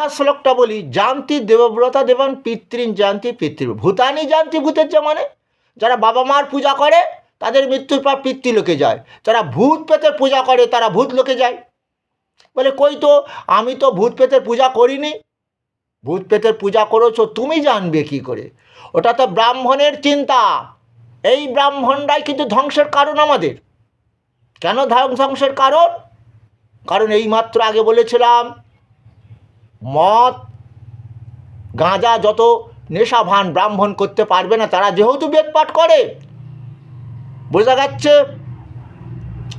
আবার শ্লোকটা বলি, জানতি দেবব্রতা দেবান পিতৃন জানতি পিতৃ ভূতানি জানতি ভূতের মানে? যারা বাবা মার পূজা করে, তাদের মৃত্যুর পর পিতৃলোকে যায়। যারা ভূত পেতের পূজা করে, তারা ভূত লোকে যায়। বলে, কই তো, আমি তো ভূত পেতের পূজা করিনি। ভূত পেতের পূজা করেছ, তুমি জানবে কি করে? ওটা তো ব্রাহ্মণের চিন্তা। এই ব্রাহ্মণরাই কিন্তু ধ্বংসের কারণ আমাদের। কেন ধ্বং- ধ্বংসের কারণ? কারণ এই মাত্র আগে বলেছিলাম মদ, গাঁজা যত নেশা ভান ব্রাহ্মণ করতে পারবে না, তারা যেহেতু বেদ পাঠ করে, বোঝা যাচ্ছে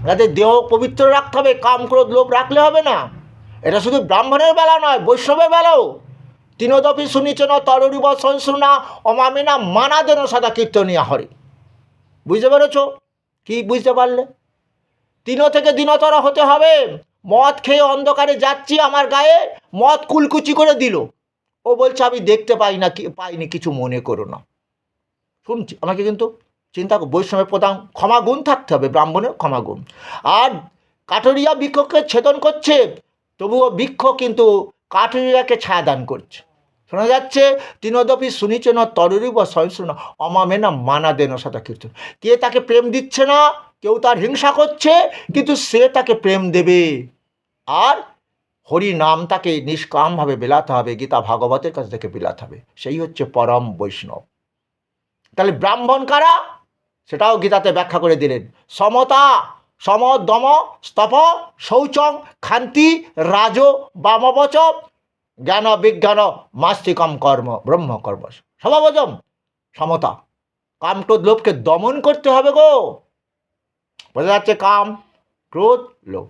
তাদের দেহ পবিত্র রাখতে হবে, কাম, ক্রোধ, লোভ রাখলে হবে না। এটা শুধু ব্রাহ্মণের বেলা নয়, বৈষ্ণবের বেলাও। তিনোদপি শুনিছেন তরুরিব সংশুনা অমামিনা মানা যেন সদা কীর্তনিয়া হরে। বুঝতে পেরেছ? কি বুঝতে পারলে? তিনো থেকে দিনতর হতে হবে। মদ খেয়ে অন্ধকারে যাচ্ছি আমার গায়ে, মদ কুলকুচি করে দিল। ও বলছে, আমি দেখতে পাই না কি, পাইনি, কিছু মনে করো না। শুনছি, আমাকে কিন্তু চিন্তা বৈষ্ণবের প্রধান ক্ষমাগুণ থাকতে হবে, ব্রাহ্মণের ক্ষমাগুণ আর কাঠরিয়া বৃক্ষকে ছেদন করছে, তবুও বৃক্ষ কিন্তু কাঠরিয়াকে ছায়াদান করছে। শোনা যাচ্ছে, তিনদপি শুনিছে না, তরুরি বা সহিষ্ণু না, অমামে মানা দেন সাথে কীর্তন। কে তাকে প্রেম দিচ্ছে না? কেউ তার হিংসা করছে, কিন্তু সে তাকে প্রেম দেবে। আর হরি নাম তাকে নিষ্কামভাবে বেলাতে হবে, গীতা ভাগবতের কাছ থেকে বিলাতে হবে। সেই হচ্ছে পরম বৈষ্ণব। তাহলে ব্রাহ্মণ কারা? সেটাও গীতাতে ব্যাখ্যা করে দিলেন। সমতা সম দম স্তপ শৌচং, খান্তি, রাজ, বামবচ, জ্ঞান, বিজ্ঞান, মাস্তিকম, কর্ম, ব্রহ্ম, কর্ম স্বভাবজম সমতা। কাম ক্রোধ লোভকে দমন করতে হবে গো। বোঝা যাচ্ছে, কাম, ক্রোধ, লোভ।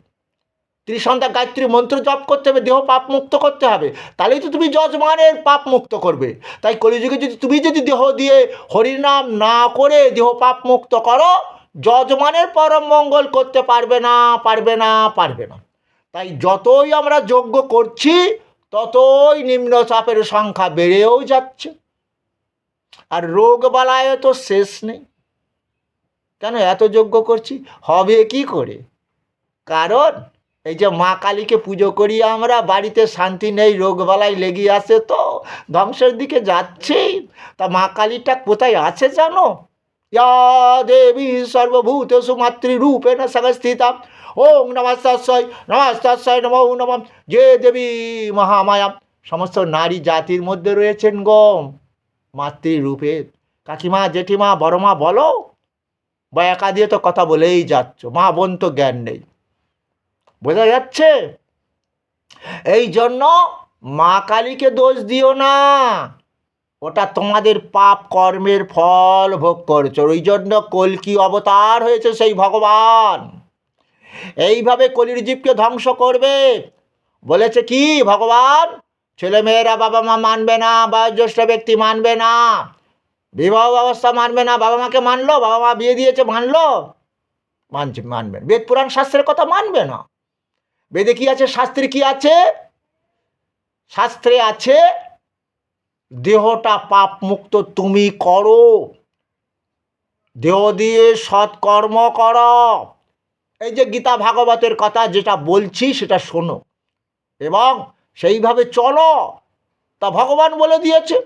ত্রিসন্ধ্যা গায়ত্রী মন্ত্র জপ করতে হবে, দেহ পাপ মুক্ত করতে হবে। তাহলেই তো তুমি যজমানের পাপ মুক্ত করবে। তাই কলিযুগে যদি তুমি যদি দেহ দিয়ে হরিনাম না করে দেহ পাপ মুক্ত করো, যজমানের পরম মঙ্গল করতে পারবে না পারবে না পারবে না। তাই যতই আমরা যজ্ঞ করছি, ততই নিম্ন চাপের সংখ্যা বেড়েও যাচ্ছে। আর রোগ বালায় তো শেষ নেই। কেন এত যজ্ঞ করছি? হবে কি করে? কারণ এই যে মা কালীকে পুজো করি আমরা, বাড়িতে শান্তি নেই, রোগবালাই লেগে আসে তো, ধ্বংসের দিকে যাচ্ছেই তা মা কালীটা কোথায় আছে জানো? ইয়া দেবী সর্বভূতেষু মাতৃরূপে না সংস্থিতা ওম নমস্তাশয় নমস্তাশয় নম নম। যে দেবী মহামায়া। সমস্ত নারী জাতির মধ্যে রয়েছেন গম মাতৃরূপে। কাকিমা, জেঠিমা, বড়মা, বলো। বা একা দিয়ে তো কথা বলেই যাচ্ছ, মা বোন তো জ্ঞান নেই। বোঝা যাচ্ছে? এই জন্য মা কালীকে দোষ দিও না। ওটা তোমাদের পাপ কর্মের ফল ভোগ করছ, ওই জন্য কলকি অবতার হয়েছে সেই ভগবান? এইভাবে কলির জীবকে ধ্বংস করবে। বলেছে কি ভগবান? ছেলেমেয়েরা বাবা মা মানবে না, বয়োজ্যেষ্ঠ ব্যক্তি মানবে না। বিবাহ ব্যবস্থা মানবে না, বাবা মাকে মানলো, বাবা মা বিয়ে দিয়েছে, মানলো। মানছে, মানবে বেদ পুরাণ শাস্ত্রের কথা মানবে না। বেদে কি আছে? শাস্ত্রে কি আছে? শাস্ত্রে আছে, দেহটা পাপ মুক্ত তুমি করো। দেহ দিয়ে সৎকর্ম কর। এই যে গীতা ভাগবতের কথা যেটা বলছি, সেটা শোনো। এবং সেইভাবে চলো। তা ভগবান বলে দিয়েছে।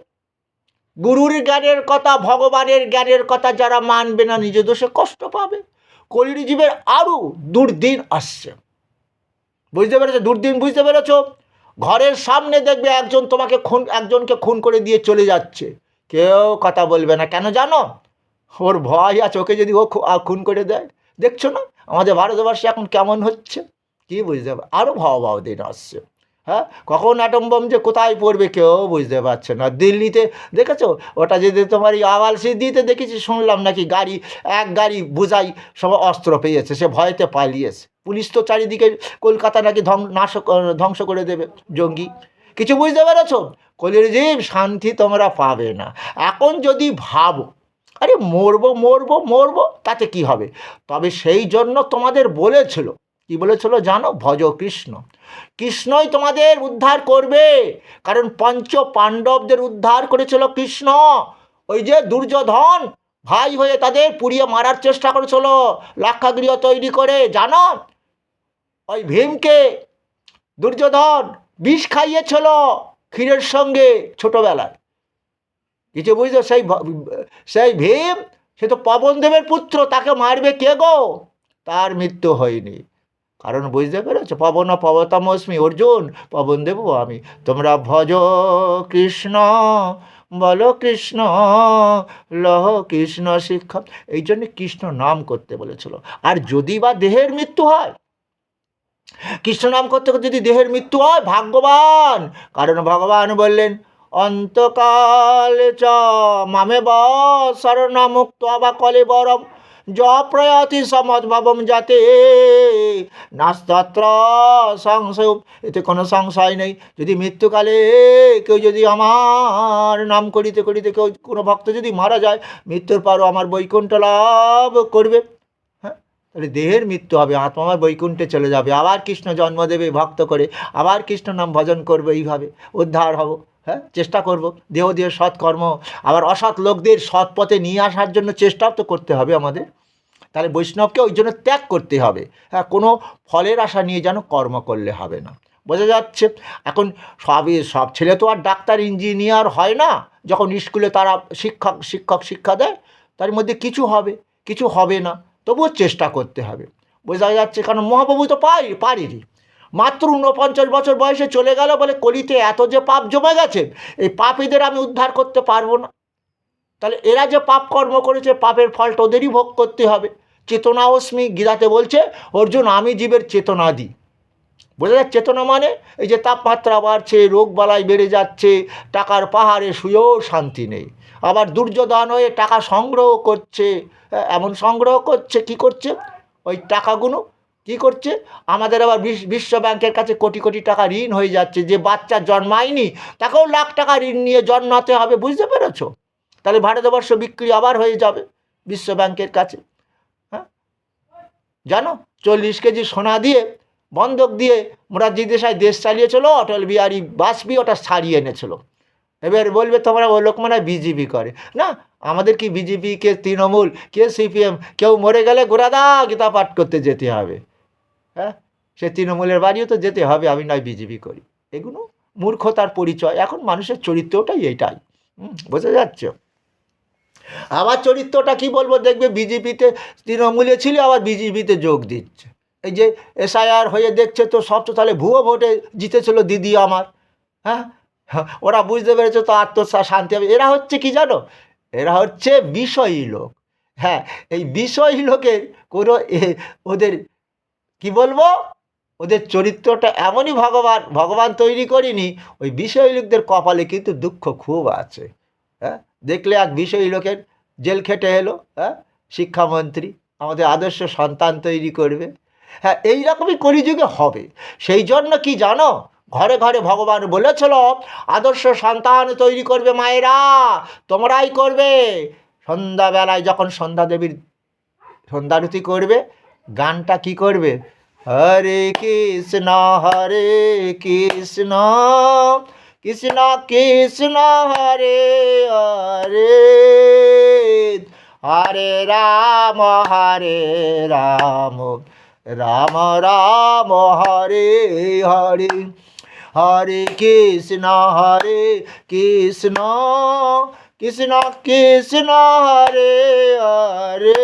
গুরুর জ্ঞানের কথা, ভগবানের জ্ঞানের কথা যারা মানবে না, নিজ দোষে কষ্ট পাবে। কলির জীবের আরও দুর্দিন আসছে। বুঝতে পেরেছ? দুর্দিন বুঝতে পেরেছ? ঘরের সামনে দেখবে একজন তোমাকে খুন, একজনকে খুন করে দিয়ে চলে যাচ্ছে। কেউ কথা বলবে না। কেন জানো? ওর ভয় আছে, ওকে যদি ও খুন করে দেয়। দেখছ না? আমাদের ভারতবর্ষে এখন কেমন হচ্ছে? কি বুঝতে পার আরও ভাও দিন আসছে। হ্যাঁ? কখন অ্যাটম বম যে কোথায় পড়বে কেউ বুঝতে পারছে না। দিল্লিতে, দেখেছ? ওটা যদি তোমার এই আওয়াল সিদ্দিতে দেখেছি, শুনলাম নাকি গাড়ি, এক গাড়ি বোঝাই সব অস্ত্র পেয়েছে, সে ভয়তে পালিয়েছে। পুলিশ তো চারিদিকে কলকাতা নাকি ধ্বং নাশ ধ্বংস করে দেবে, জঙ্গি। কিছু বুঝতে পেরেছ? কলির জীব, শান্তি তোমরা পাবে না। এখন যদি ভাবো, আরে মরবো মরবো মরবো, তাতে কি হবে? তবে সেই জন্য তোমাদের বলেছিল কি বলেছিল জানো? ভজ কৃষ্ণ। কৃষ্ণই তোমাদের উদ্ধার করবে। কারণ পঞ্চ পাণ্ডবদের উদ্ধার করেছিল কৃষ্ণ। ওই যে দুর্যোধন ভাই হয়ে তাদের পুড়িয়ে মারার চেষ্টা করেছিল, লাক্ষাগৃহ তৈরি করে। জানো? ওই ভীমকে দুর্যোধন বিষ খাইয়েছিল ক্ষীরের সঙ্গে ছোটবেলায়। কিছু বুঝতো সেই সেই ভীম, সে তো পবনদেবের পুত্র, তাকে মারবে কে গো? তার মৃত্যু হয়নি। কারণ বুঝতে পেরেছ? পবন পবতমস্মি অর্জুন, পবন দেব আমি তোমরা ভজ কৃষ্ণ, বলো কৃষ্ণ, লহ কৃষ্ণ শিক্ষা। এই জন্য কৃষ্ণ নাম করতে বলেছিল। আর যদি বা দেহের মৃত্যু হয়, কৃষ্ণ নাম করতে যদি দেহের মৃত্যু হয়, ভাগ্যবান। কারণ ভগবান বললেন, অন্তকাল চ মামে ব শরণমুক্ত বা কলে বরম য প্রয়াতি সমদ্ভবম যাতে নাস্তত্র সংশয় এতে কোনো সংশয় নেই। যদি মৃত্যুকালে কেউ যদি আমার নাম করিতে করিতে কেউ কোনো ভক্ত যদি মারা যায়, মৃত্যুর পরও আমার বৈকুণ্ঠ লাভ করবে। হ্যাঁ? তাহলে দেহের মৃত্যু হবে, আত্মা আমার বৈকুণ্ঠে চলে যাবে। আবার কৃষ্ণ জন্ম দেবে ভক্ত করে, আবার কৃষ্ণ নাম ভজন করবে এইভাবে। উদ্ধার হব। হ্যাঁ? চেষ্টা করব। দেহ দিয়ে সৎকর্ম আবার অসৎ লোকদের সৎ পথে নিয়ে আসার জন্য চেষ্টাও তো করতে হবে আমাদের। তাহলে বৈষ্ণবকে ওই জন্য ত্যাগ করতে হবে। হ্যাঁ কোনো ফলের আশা নিয়ে যেন কর্ম করলে হবে না। বোঝা যাচ্ছে? এখন সবই, সব ছেলে তো আর ডাক্তার, ইঞ্জিনিয়ার হয় না। যখন স্কুলে তারা শিক্ষক শিক্ষক, শিক্ষা দেয়, তার মধ্যে কিছু হবে কিছু হবে না। তবুও চেষ্টা করতে হবে। বোঝা যাচ্ছে? কারণ মহাপ্রভু তো পাই পারিনি। মাত্র ঊনপঞ্চাশ বছর বয়সে চলে গেল বলে কলিতে এত যে পাপ জমে গেছে, এই পাপীদের আমি উদ্ধার করতে পারব না। তাহলে এরা যে পাপ কর্ম করেছে, পাপের ফলটা ওদেরই ভোগ করতে হবে। চেতনা অস্মি গীতাতে বলছে, অর্জুন, আমি জীবের চেতনা দিই। বোঝা যায় চেতনা মানে এই যে তাপমাত্রা বাড়ছে, রোগ বালাই বেড়ে যাচ্ছে, টাকার পাহাড়ে শুয়েও শান্তি নেই। আবার দুর্যোধন হয়ে টাকা সংগ্রহ করছে। এমন সংগ্রহ করছে, কি করছে? ওই টাকাগুলো কি করছে? আমাদের আবার বিশ- বিশ্ব ব্যাংকের কাছে কোটি কোটি টাকা ঋণ হয়ে যাচ্ছে, যে বাচ্চা জন্মায়নি, তাকেও লাখ টাকা ঋণ নিয়ে জন্মাতে হবে, বুঝতে পেরেছ? তাহলে ভারতবর্ষ বিক্রি আবার হয়ে যাবে বিশ্ব ব্যাংকের কাছে। হ্যাঁ? জানো? চল্লিশ কেজি সোনা দিয়ে, বন্ধক দিয়ে মোরারজি দেশাই দেশ চালিয়েছিল, অটল বিহারী বাজপেয়ী ওটা ছাড়িয়ে এনেছিল। এবার বলবে তোমরা, ও লোক মানে বিজেপি করে। না, আমাদের কি বিজেপি, কে তৃণমূল, কে সিপিএম, কেউ মরে গেলে গোড়াদা গীতা পাঠ করতে যেতে হবে। হ্যাঁ? সে তৃণমূলের বাড়িও তো যেতে হবে আমি নয় বিজেপি করি। এগুলো মূর্খতার পরিচয়। এখন মানুষের চরিত্রটাই এইটাই হুম, বোঝা যাচ্ছে? আবার চরিত্রটা কি বলব? দেখবে বিজেপিতে তৃণমূলে ছিল আবার বিজেপিতে যোগ দিচ্ছে। এই যে এসআইআর হয়ে দেখছে তো সব তো তাহলে ভুয়ো ভোটে জিতেছিল দিদি আমার। হ্যাঁ? ওরা বুঝতে পেরেছে তো আত্মসা শান্তি হবে। এরা হচ্ছে কি জানো? এরা হচ্ছে বিষয়ী লোক। হ্যাঁ এই বিষয়ী লোকের কোনো ওদের কি বলব? ওদের চরিত্রটা এমনই ভগবান ভগবান তৈরি করিনি, ওই বিষয়ী লোকদের কপালে কিন্তু দুঃখ খুব আছে। হ্যাঁ? দেখলে এক বিষয়ী লোকের জেল খেটে এলো হ্যাঁ? শিক্ষামন্ত্রী, আমাদের আদর্শ সন্তান তৈরি করবে। হ্যাঁ এই রকমই কলিযুগে হবে। সেই জন্য কি জানো? ঘরে ঘরে ভগবান বলেছিল, আদর্শ সন্তান তৈরি করবে মায়েরা, তোমরাই করবে। সন্ধ্যাবেলায় যখন সন্ধ্যা দেবীর সন্ধ্যারতি করবে গানটা কি করবে? হরে কৃষ্ণ হরে কৃষ্ণ কৃষ্ণ কৃষ্ণ, হরে হরে হরে রাম হরে রাম রাম রাম, হরে হরে হরে কৃষ্ণ হরে কৃষ্ণ কৃষ্ণ কৃষ্ণ, হরে হরে